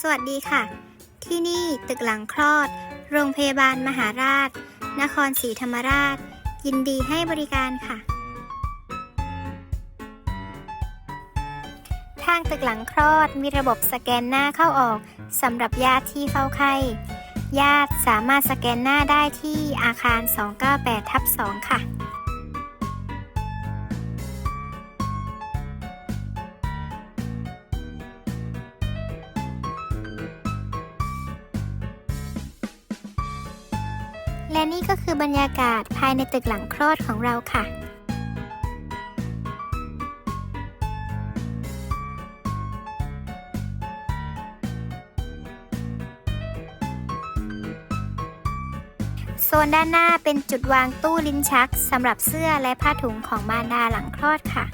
สวัสดีค่ะ ที่นี่ตึกหลังคลอด โรงพยาบาลมหาราช นครศรีธรรมราช ยินดีให้บริการค่ะ ทางตึกหลังคลอดมีระบบสแกนหน้าเข้าออกสำหรับญาติที่เฝ้าไข้ญาติสามารถสแกนหน้าได้ที่อาคาร 298ทับ2ค่ะ และนี่ก็คือบรรยากาศภายในตึกหลังคลอดของเราค่ะโซนด้านหน้าเป็นจุดวางตู้ลิ้นชักสำหรับเสื้อและผ้าถุงของมารดาหลังคลอดค่ะ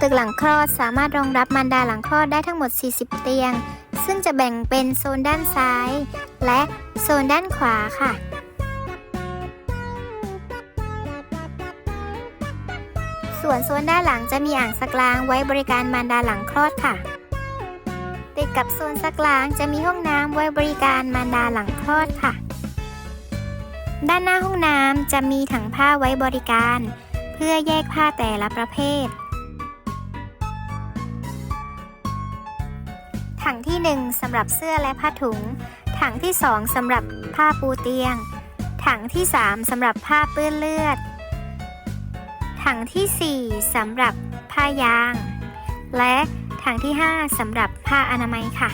ตึกหลังคลอดสามารถรองรับมารดาหลังคลอดได้ทั้งหมด 40 เตียง ซึ่งจะแบ่งเป็นโซนด้านซ้าย และโซนด้านขวาค่ะ ส่วนโซนด้านหลังจะมีอ่างซักล้างไว้บริการมารดาหลังคลอดค่ะ ติดกับโซนซักล้างจะมีห้องน้ำไว้บริการมารดาหลังคลอดค่ะ ด้านหน้าห้องน้ำจะมีถังผ้าไว้บริการ เพื่อแยกผ้าแต่ละประเภท ถังที่ 1สำหรับเสื้อและผ้าถุง ถังที่ 2สำหรับผ้าปูเตียง ถังที่ 3สำหรับผ้าเปื้อนเลือด ถังที่ 4สำหรับผ้ายาง และถังที่ 5สำหรับผ้าอนามัยค่ะ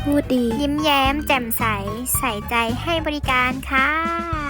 พูดดี ยิ้มแย้ม แจ่มใส ใส่ใจให้บริการค่ะ